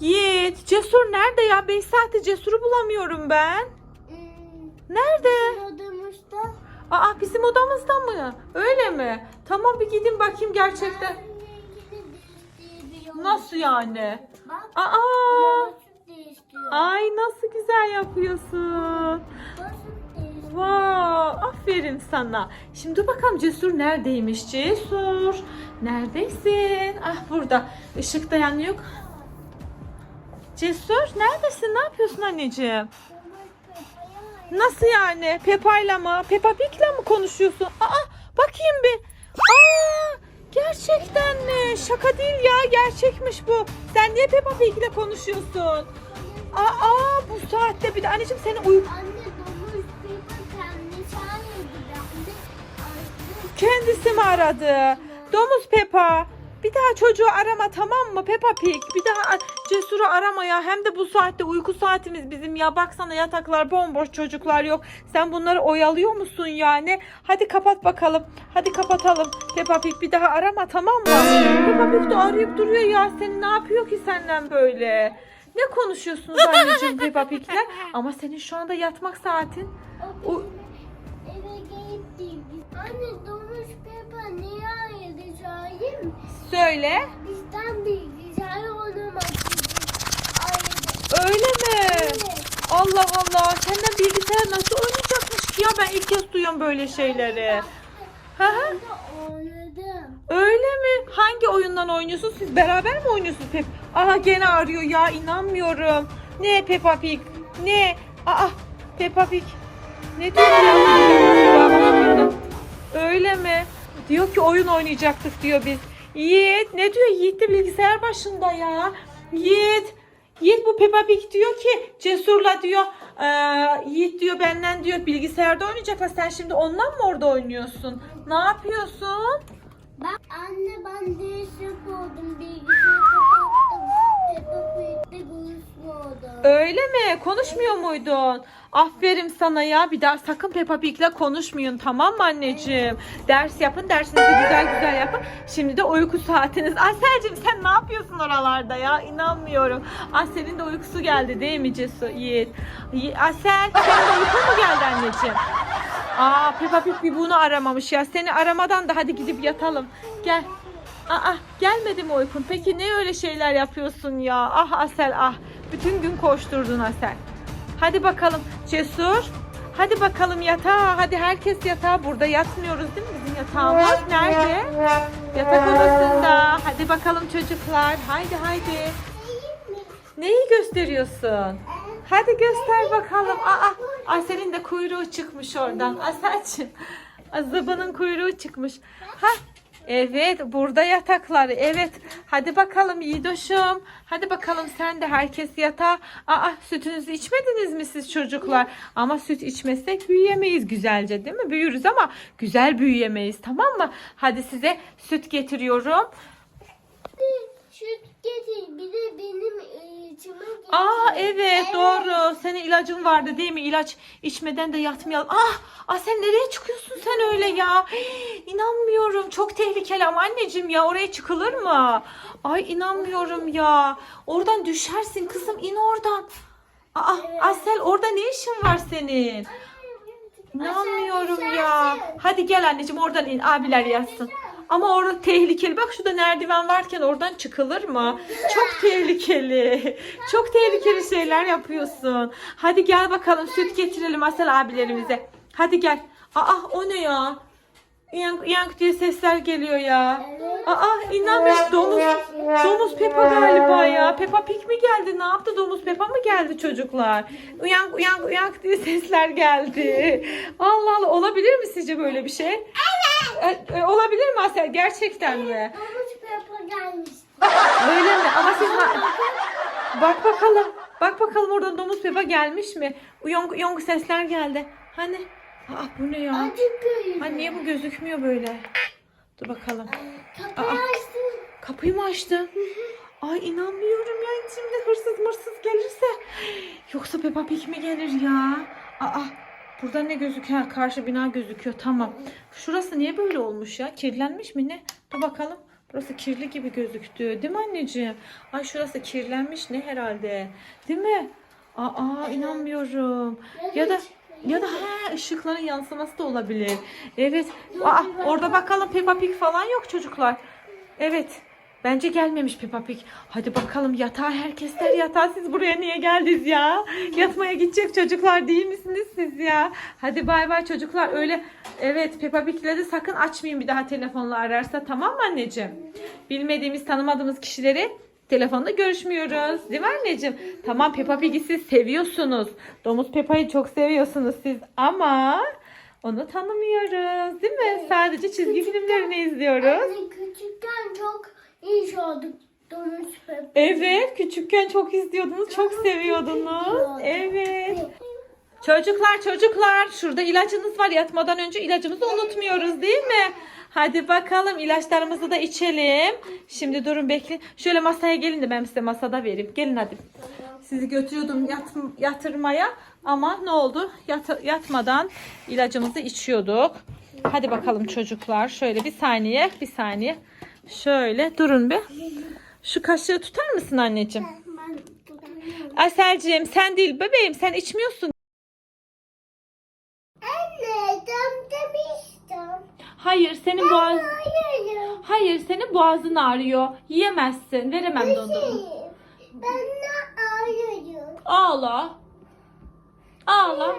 Yiğit, Cesur nerede ya? 5 saate Cesur'u bulamıyorum ben. Hmm, Nerede? odamızda. Aa bizim odamızda mı? Öyle mi? Tamam bir gidin bakayım gerçekten. Nasıl yani? Bak. Aa! Değiştiriyor? Ay nasıl güzel yapıyorsun. Nasıl değiştiriyor? Wow, aferin sana. Şimdi dur bakalım Cesur neredeymiş Cesur? Neredesin? Ah burada. Işık da yanıyor. Cesur neredesin? Ne yapıyorsun anneciğim? Nasıl yani? Peppa'yla mı? Peppa Pig'le mi konuşuyorsun? Aa bakayım bir. Aa gerçekten mi? Şaka değil ya gerçekmiş bu. Sen niye Peppa Pig'le konuşuyorsun? Aa bu saatte bir de anneciğim senin uy kendisi mi aradı? Domuz Peppa. Bir daha çocuğu arama tamam mı Peppa Pig? Bir daha Cesur'u arama ya. Hem de bu saatte uyku saatimiz bizim ya. Baksana yataklar bomboş çocuklar yok. Sen bunları oyalıyor musun yani? Hadi kapat bakalım. Hadi kapatalım. Peppa Pig bir daha arama tamam mı? Peppa Pig de arayıp duruyor ya. Seni ne yapıyor ki senden böyle? Ne konuşuyorsunuz anneciğim Peppa Pig'le? Ama senin şu anda yatmak saatin. O eve gitti. Anne domuz Peppa niye mi? Söyle. Bizden Öyle mi? Allah Allah. Senden bilgisayar nasıl oynayacakmış ki ya? Ben ilk kez duyuyorum böyle şeyleri. De oynadım. Öyle mi? Hangi oyundan oynuyorsunuz? Siz beraber mi oynuyorsunuz Pep? Aha gene arıyor ya inanmıyorum. Ne Peppa Pig? Ne? Aa Peppa Pig. Ne diyor? Öyle mi? Diyor ki oyun oynayacaktık diyor biz. Yiğit ne diyor? Yiğit de bilgisayar başında ya. Yiğit. Yiğit bu Peppa Pig diyor ki Cesur'la diyor eee, Yiğit diyor benden diyor bilgisayarda oynayacaklar. Sen şimdi ondan mı orada oynuyorsun? Ne yapıyorsun? Ben anne ben değişik oldum bilgisayarı Öyle mi? Konuşmuyor muydun? Aferin sana ya. Bir daha sakın Peppa Pig'le konuşmayın tamam mı anneciğim? Ders yapın, dersinizi güzel güzel yapın. Şimdi de uyku saatiniz. Aselcim sen ne yapıyorsun oralarda ya? İnanmıyorum. Asel'in de uykusu geldi değil mi Cesu Yiğit? Yi- Asel senin de uykun mu geldi anneciğim? Aa Peppa Pig bir bunu aramamış ya. Seni aramadan da hadi gidip yatalım. Gel. Aa gelmedi mi uykun? Peki ne öyle şeyler yapıyorsun ya? Ah Asel ah. Bütün gün koşturdun Asel. Hadi bakalım Cesur. Hadi bakalım yatağa. Hadi herkes yatağa. Burada yatmıyoruz değil mi? Bizim yatağımız nerede? Yatak odasında. Hadi bakalım çocuklar. Haydi haydi. Neyi gösteriyorsun? Hadi göster bakalım. Aa, Asel'in de kuyruğu çıkmış oradan. Asel'cim. Azabının kuyruğu çıkmış. Ha, evet burada yataklar. Evet. Hadi bakalım Yiğidoşum. Hadi bakalım sen de herkes yatağa. Aa sütünüzü içmediniz mi siz çocuklar? Ama süt içmezsek büyüyemeyiz güzelce değil mi? Büyürüz ama güzel büyüyemeyiz tamam mı? Hadi size süt getiriyorum. Süt getir bir de benim e, içime getir. Aa evet doğru. Senin ilacın vardı değil mi? İlaç içmeden de yatmayalım. Ah, ah sen nereye çıkıyorsun sen öyle ya? Hii, İnanmıyorum. Çok tehlikeli ama anneciğim ya oraya çıkılır mı? Ay inanmıyorum ya. Oradan düşersin kızım in oradan. Aa Asel orada ne işin var senin? İnanmıyorum ya. Hadi gel anneciğim oradan in. Abiler yazsın. Ama orada tehlikeli. Bak şurada merdiven varken oradan çıkılır mı? Çok tehlikeli. Çok tehlikeli şeyler yapıyorsun. Hadi gel bakalım süt getirelim Asel abilerimize. Hadi gel. Aa o ne ya? Yank yank diye sesler geliyor ya. Aa inanmıyorum. Domuz, domuz Peppa galiba ya. Peppa Pig mi geldi? Ne yaptı? Domuz Peppa mı geldi çocuklar? Uyank uyank uyank diye sesler geldi. Allah Allah olabilir mi sizce böyle bir şey? Evet. olabilir mi Asel? Gerçekten mi? Domuz Peppa gelmiş. Öyle mi? Ama siz ha- bak bakalım. Bak bakalım oradan domuz Peppa gelmiş mi? Uyong uyong sesler geldi. Hani? Aa bu ne ya? Acıkıyor. Ha niye bu gözükmüyor böyle? Dur bakalım. Kapıyı Aa. açtım. Kapıyı mı açtı? Ay inanmıyorum ya şimdi hırsız mırsız gelirse. Yoksa Peppa Pig mi gelir ya? Aa burada ne gözüküyor? Ha, Karşı bina gözüküyor tamam. Şurası niye böyle olmuş ya? Kirlenmiş mi ne? Dur bakalım. Burası kirli gibi gözüktü. Değil mi anneciğim? Ay şurası kirlenmiş ne herhalde. Değil mi? Aa inanmıyorum. Ya da ya da ha, ışıkların yansıması da olabilir. Evet. Aa, orada bakalım Peppa Pig falan yok çocuklar. Evet. Bence gelmemiş Peppa Pig. Hadi bakalım yatağa herkesler yatağa. Siz buraya niye geldiniz ya? Yatmaya gidecek çocuklar değil misiniz siz ya? Hadi bay bay çocuklar. Öyle evet Peppa Pig'leri sakın açmayın bir daha telefonla ararsa tamam mı anneciğim? Bilmediğimiz tanımadığımız kişileri telefonda görüşmüyoruz. Değil mi anneciğim? Tamam Peppa Pig'i siz seviyorsunuz. Domuz Peppa'yı çok seviyorsunuz siz ama onu tanımıyoruz. Değil mi? Sadece çizgi filmlerini izliyoruz. Anne küçükken çok Peppa. Evet, küçükken çok izliyordunuz, çok seviyordunuz. Evet. Çocuklar, çocuklar, şurada ilacınız var. Yatmadan önce ilacımızı unutmuyoruz, değil mi? Hadi bakalım ilaçlarımızı da içelim. Şimdi durun bekleyin. Şöyle masaya gelin de ben size masada vereyim. Gelin hadi. Sizi götürüyordum yat, yatırmaya ama ne oldu? Yat, yatmadan ilacımızı içiyorduk. Hadi bakalım çocuklar. Şöyle bir saniye, bir saniye. Şöyle durun bir. Şu kaşığı tutar mısın anneciğim? Aselciğim sen değil bebeğim sen içmiyorsun. Anne demiştim. Hayır senin boğaz Hayır. Hayır senin boğazın ağrıyor. Yiyemezsin. Veremem dondurma. Ben de ağrıyorum. Ağla. Ağla.